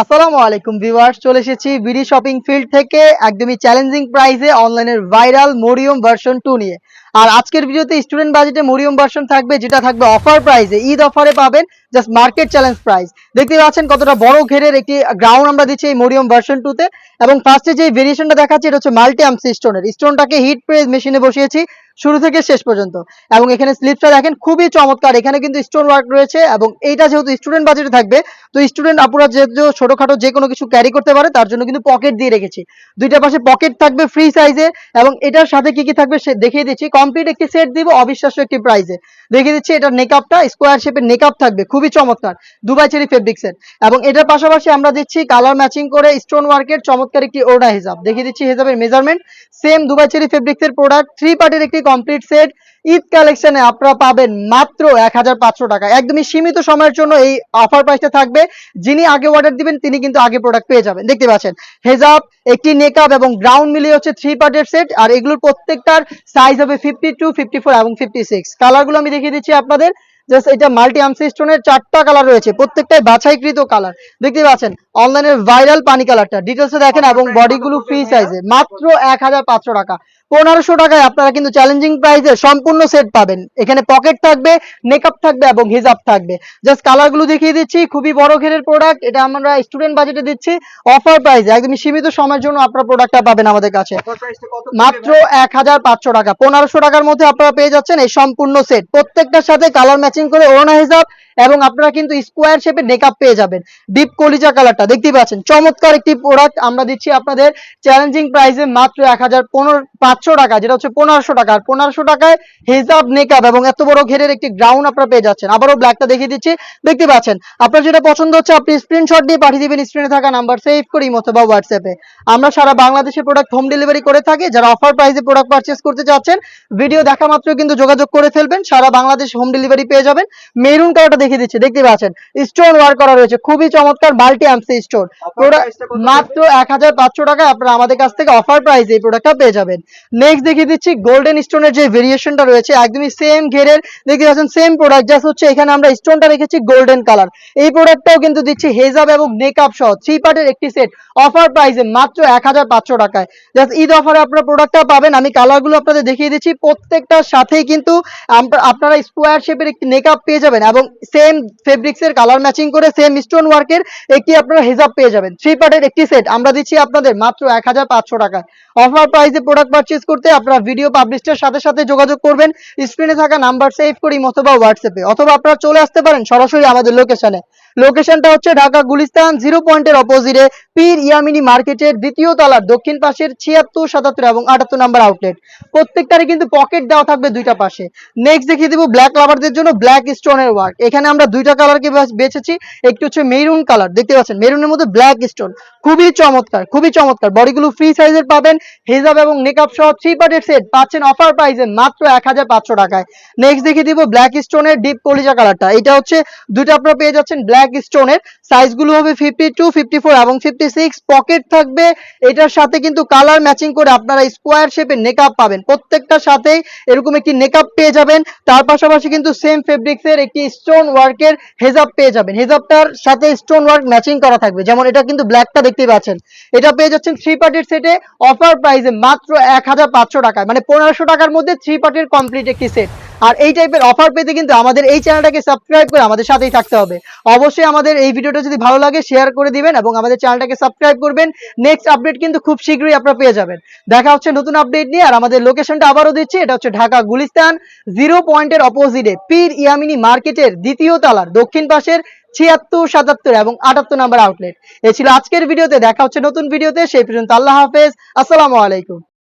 আসসালামু আলাইকুম ভিউয়ার্স, চলে এসেছি বিডি শপিং ফিল্ড থেকে একদমই চ্যালেঞ্জিং প্রাইসে অনলাইনের ভাইরাল মরিয়ম ভার্সন টু নিয়ে। আর আজকের ভিডিওতে স্টুডেন্ট বাজেটে মরিয়ম ভার্সন থাকবে, যেটা থাকবে অফার প্রাইসে ঈদ অফারে পাবেন জাস্ট মার্কেট চ্যালেঞ্জ প্রাইস দেখতে পাচ্ছেন কতটা বড় ঘেরের একটি গ্রাউন্ড আমরা দিচ্ছি এই মরিয়ম ভার্সন টুতে এবং ফার্স্টে যে ভেরিয়েশনটা দেখাচ্ছি, এটা হচ্ছে মাল্টি আমসি স্টোনের স্টোনটাকে হিট প্রেস মেশিনে বসিয়েছি শুরু থেকে শেষ পর্যন্ত। এবং এখানে স্লিপটা দেখেন, খুবই চমৎকার। এখানে কিন্তু স্টোন ওয়ার্ক রয়েছে এবং এইটা যেহেতু স্টুডেন্ট বাজেটে থাকবে, তো স্টুডেন্ট আপুরা যেহেতু ছোটখাটো যে কোনো কিছু ক্যারি করতে পারে, তার জন্য কিন্তু পকেট দিয়ে রেখেছি। দুইটা পাশে পকেট থাকবে ফ্রি সাইজে এবং এটার সাথে কি কি থাকবে সে দেখিয়ে দিচ্ছি। কমপ্লিট একটি সেট দিব, অবিশ্বাস্য একটি প্রাইসে দেখে দিচ্ছি এটার নেকআপটা স্কোয়ার শেপের নেকআপ থাকবে, খুবই চমৎকার। দুবাই চেরি ফেব্রিক সেট এবং এটার পাশাপাশি আমরা দিচ্ছি কালার ম্যাচিং করে স্টোন ওয়ার্কের চমৎকার একটি ওড়া হিসাব দেখিয়ে দিচ্ছি হিসাবের মেজারমেন্ট সেম দুবাই চেরি ফেব্রিক্সের প্রোডাক্ট থ্রি পার্টের একটি কমপ্লিট সেট ঈদ কালেকশনে আপনারা পাবেন মাত্র এক হাজার পাঁচশো টাকা। একদমই সীমিত সময়ের জন্য এই অফার প্রাইসটা থাকবে। যিনি আগে অর্ডার দিবেন, তিনি কিন্তু আগে প্রোডাক্ট পেয়ে যাবেন। দেখতে পাচ্ছেন, হেজাব, একটি নেকআপ এবং গ্রাউন্ড মিলিয়ে হচ্ছে থ্রি পার্টের সেট আর এগুলোর প্রত্যেকটার সাইজ হবে ফিফটি টু ফিফটি ফোর এবং ফিফটি সিক্স কালারগুলো আমি দেখিয়ে দিচ্ছি আপনাদের। জাস্ট এটা মাল্টি আমসি স্টোনের চারটা কালার রয়েছে প্রত্যেকটাই বাছাইকৃত কালার দেখতে পাচ্ছেন অনলাইনের ভাইরাল পানি কালারটা ডিটেলসে দেখেন এবং বডিগুলো ফ্রি সাইজে মাত্র এক হাজার পাঁচশো টাকা। পনেরোশো টাকায় আপনারা কিন্তু চ্যালেঞ্জিং প্রাইসে সম্পূর্ণ সেট পাবেন। এখানে পকেট থাকবে মেকআপ থাকবে এবং হিজাব থাকবে। জাস্ট কালারগুলো দেখিয়ে দিচ্ছি খুবই বড় ঘেরের প্রোডাক্ট এটা আমরা স্টুডেন্ট বাজেটে দিচ্ছি। অফার প্রাইসে একদমই সীমিত সময়ের জন্য আপনারা প্রোডাক্টটা পাবেন আমাদের কাছে। মাত্র এক হাজার পাঁচশো টাকা। পনেরোশো টাকার মধ্যে আপনারা পেয়ে যাচ্ছেন এই সম্পূর্ণ সেট প্রত্যেকটার সাথে কালার ম্যাচিং করে ওড়না হিসাব এবং আপনারা কিন্তু স্কোয়ার শেপে মেকআপ পেয়ে যাবেন। ডিপ কলিজা কালারটা দেখতেই পাচ্ছেন? চমৎকার একটি প্রোডাক্ট আমরা দিচ্ছি আপনাদের চ্যালেঞ্জিং প্রাইসে মাত্র এক হাজার পাঁচশো টাকা, যেটা হচ্ছে পনেরোশো টাকা। আর পনেরোশো টাকায় হিজাব মেকআপ এবং এত বড় ঘেরের একটি গ্রাউন্ড আপনারা পেয়ে যাচ্ছেন। আবারও ব্ল্যাকটা দেখিয়ে দিচ্ছি। দেখতে পাচ্ছেন? আপনার যেটা পছন্দ হচ্ছে, আপনি স্ক্রিনশট দিয়ে পাঠিয়ে দিবেন স্ক্রিনে থাকা নাম্বার সেভ করি অথবা হোয়াটসঅ্যাপে আমরা সারা বাংলাদেশে প্রোডাক্ট হোম ডেলিভারি করে থাকি। যারা অফার প্রাইসে প্রোডাক্ট পারচেস করতে চাচ্ছেন ভিডিও দেখা মাত্র কিন্তু যোগাযোগ করে ফেলবেন। সারা বাংলাদেশ হোম ডেলিভারি পেয়ে যাবেন। মেরুন কালারটা দেখিয়ে দিচ্ছি দেখতে পাচ্ছেন? স্টোন ওয়ার্ক করা রয়েছে খুবই চমৎকার মাল্টি আমসি স্টোন মাত্র এক হাজার পাঁচশো টাকায় আপনারা আমাদের কাছ থেকে অফার প্রাইসে এই প্রোডাক্টটা পেয়ে যাবেন। নেক্সট দেখিয়ে দিচ্ছি গোল্ডেন স্টোনের যে ভেরিয়েশনটা রয়েছে একদমই সেম ঘেরের দেখতে পাচ্ছেন সেম প্রোডাক্ট জাস্ট হচ্ছে এখানে আমরা স্টোনটা রেখেছি গোল্ডেন কালার এই প্রোডাক্টটাও কিন্তু দিচ্ছি হেজাব এবং মেকআপ সহ থ্রি পার্টের একটি সেট অফার প্রাইসে মাত্র এক হাজার পাঁচশো টাকায়। জাস্ট ঈদ অফারে আপনারা প্রোডাক্টটা পাবেন আমি কালারগুলো আপনাদের দেখিয়ে দিচ্ছি প্রত্যেকটার সাথেই কিন্তু আপনারা স্কোয়ার শেপের একটি মেকআপ পেয়ে যাবেন এবং সেম ফেব্রিক্সের কালার ম্যাচিং করে সেম স্টোন ওয়ার্কের একটি আপনারা হেজাব পেয়ে যাবেন। থ্রি পার্টের একটি সেট আমরা দিচ্ছি আপনাদের মাত্র এক হাজার পাঁচশো টাকায় অফার প্রাইসে প্রোডাক্ট পারচেজ করতে আপনারা ভিডিও পাবলিশের সাথে সাথে যোগাযোগ করবেন। স্ক্রিনে থাকা নাম্বার সেভ করি অথবা হোয়াটসঅ্যাপে অথবা আপনারা চলে আসতে পারেন সরাসরি আমাদের লোকেশনে লোকেশনটা হচ্ছে ঢাকা গুলিস্তান জিরো পয়েন্টের অপোজিটে পীর ইয়ামিনী মার্কেটের দ্বিতীয় তলার দক্ষিণ পাশের ছিয়াত্তর, সাতাত্তর এবং আটাত্তর নাম্বার আউটলেট প্রত্যেকটারই কিন্তু পকেট দেওয়া থাকবে দুইটা পাশে। নেক্সট দেখিয়ে দিব ব্ল্যাক লাভারদের জন্য। ব্ল্যাক স্টোনের ওয়ার্ক এখানে আমরা দুইটা কালারকে বেছেছি। একটু হচ্ছে মেরুন কালার দেখতে পাচ্ছেন? মেরুনের মধ্যে ব্ল্যাক স্টোন খুবই চমৎকার খুবই চমৎকার। বডিগুলো ফ্রি সাইজের পাবেন হেজাব এবং মেকআপ সহ থ্রি পার্টের সেট পাচ্ছেন অফার প্রাইসে মাত্র এক হাজার পাঁচশো টাকায়। নেক্সট দেখিয়ে দিব ব্ল্যাক স্টোনের ডিপ কলিজা কালারটা এটা হচ্ছে দুইটা আপনারা পেয়ে যাচ্ছেন ব্ল্যাক স্টোনের সাইজগুলো হবে ফিফটি টু ফিফটি ফোর এবং ফিফটি সিক্স পকেট থাকবে। এটার সাথে কিন্তু কালার ম্যাচিং করে আপনারা স্কোয়ার শেপের নেকআপ পাবেন। প্রত্যেকটার সাথেই এরকম একটি নেকআপ পেয়ে যাবেন। তার পাশাপাশি কিন্তু সেম ফেব্রিক্সের একটি স্টোন ওয়ার্কের হেজাব পেয়ে যাবেন। হেজাবটার সাথে স্টোন ওয়ার্ক ম্যাচিং করা থাকবে। যেমন এটা কিন্তু ব্ল্যাকটা দেখতে পাচ্ছেন। এটা পেয়ে যাচ্ছেন থ্রি পার্টির সেটে অফার প্রাইসে মাত্র এক টাকা। মানে পনেরোশো টাকার মধ্যে থ্রি পার্টির কমপ্লিট একটি সেট আর এই টাইপের অফার পেতে কিন্তু আমাদের এই চ্যানেলটাকে সাবস্ক্রাইব করে আমাদের সাথেই থাকতে হবে। অবশ্যই আমাদের এই ভিডিওটা যদি ভালো লাগে শেয়ার করে দিবেন এবং আমাদের চ্যানেলটাকে সাবস্ক্রাইব করবেন। নেক্সট আপডেট কিন্তু খুব শীঘ্রই আপনারা পেয়ে যাবেন। দেখা হচ্ছে নতুন আপডেট নিয়ে আর আমাদের লোকেশনটা আবারও দিচ্ছি। এটা হচ্ছে ঢাকা গুলিস্তান জিরো পয়েন্টের অপোজিটে পীর ইয়ামিনী মার্কেটের দ্বিতীয় তালার দক্ষিণ পাশের ছিয়াত্তর, সাতাত্তর এবং আটাত্তর নাম্বার আউটলেট এ ছিল আজকের ভিডিওতে। দেখা হচ্ছে নতুন ভিডিওতে। সেই পর্যন্ত আল্লাহ হাফেজ। আসসালামু আলাইকুম।